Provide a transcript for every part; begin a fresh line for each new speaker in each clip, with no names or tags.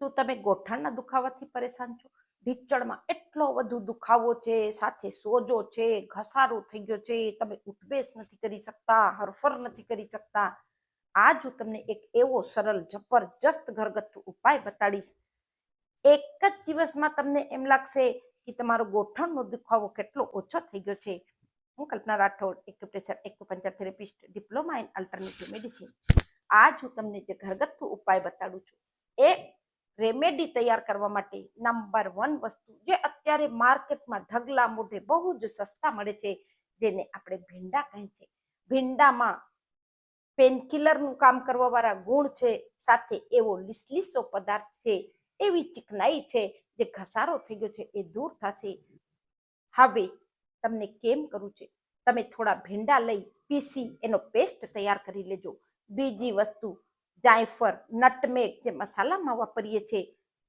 શું તમે ગોઠણના દુખાવાથી પરેશાન છો? ઢીચણમાં એટલો વધુ દુખાવો છે, સાથે સોજો છે, ઘસારો થઈ ગયો છે, તમે ઉઠબેસ નથી કરી શકતા, હરફર નથી કરી શકતા. આજ હું તમને એક એવો સરળ, જબરજસ્ત ઘરગથ્થુ ઉપાય બતાડીશ. એક જ દિવસમાં તમને એમ લાગશે કે તમારો ગોઠણનો દુખાવો કેટલો ઓછો થઈ ગયો છે. હું Kalpana Rathod, acupressure, acupuncture therapist, diploma in alternative medicine. આજ હું તમને જે ઘરગથ્થુ ઉપાય બતાડું છું, એ રેમેડી તૈયાર કરવા માટે નંબર વન વસ્તુ જે અત્યારે માર્કેટમાં ઢગલા મોઢે બહુ જ સસ્તા મળે છે, જેને આપણે ભીંડા કહે છે. ભીંડામાં પેનકિલરનું કામ કરવા વાળા ગુણ છે, સાથે એવો લીસલીસો પદાર્થ છે, એવી ચીકનાઈ છે, જે ઘસારો થઈ ગયો છે, એ દૂર થશે. હવે તમને કેમ કરવું છે? તમે થોડા ભીંડા લઈ પીસી, એનો પેસ્ટ તૈયાર કરી લેજો. બીજી વસ્તુ જાયફળ, નટમેગ જે મસાલામાં વાપરીએ છીએ,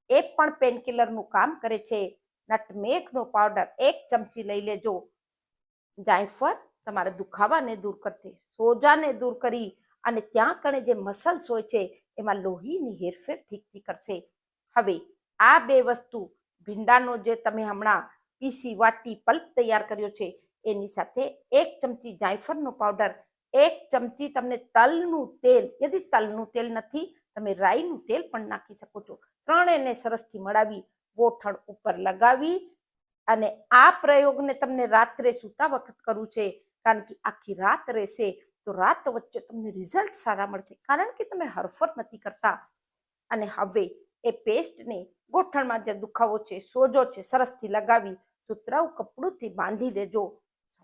એ પણ પેનકિલરનું કામ કરે છે. નટમેગનો પાવડર એક ચમચી લઈ લેજો. જાયફળ તમારા દુખાવાને દૂર કરશે, સોજાને દૂર કરી અને ત્યાં કણે જે મસલ્સ હોય છે, એમાં લોહીની હેરફેર ઠીકથી કરશે. હવે, આ બે વસ્તુ, ભીંડાનો જે તમે હમણાં પીસી વાટી પલ્પ તૈયાર કર્યો છે, એની સાથે એક ચમચી જાયફળનો પાવડર એક ચમચી તમને તલનું તેલ, યદિ તલનું તેલ નથી, તમે રાઈનું તેલ પણ નાખી શકો છો. ત્રણેયને સરસથી મળાવી ગોઠણ ઉપર લગાવી અને આ પ્રયોગને તમને રાત્રે સૂતા વખત કરવું છે. કારણ કે આખી રાત રહેશે, તો રાત વચ્ચે તમને રિઝલ્ટ સારા મળશે. કારણ કે તમે હરફર નથી કરતા. અને હવે એ પેસ્ટને ગોઠણમાં જે દુખાવો છે, સોજો છે, સરસથી લગાવી, સુતરાઉ કપડુંથી બાંધી દેજો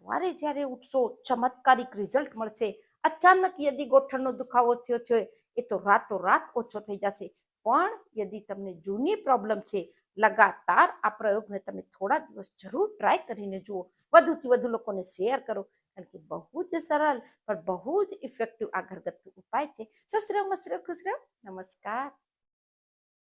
સવારે જ્યારે ઉઠશો, ચમત્કારિક રિઝલ્ટ મળશે. અચાનક યદિ ગોઠણનો દુખાવો થયો છે એ તો રાતો રાત ઓછો થઈ જશે. પણ યદિ તમને જૂની પ્રોબ્લેમ છે, લગાતાર આ પ્રયોગને તમે થોડા દિવસ જરૂર ટ્રાય કરીને જુઓ. વધુથી વધુ લોકોને શેર કરો, કારણ કે બહુ જ સરળ, પણ બહુ જ ઇફેક્ટિવ આ ઘરગથ્થુ ઉપાય છે. સસ્ત્ર મસ્ત્ર ખુશ નમસ્કાર.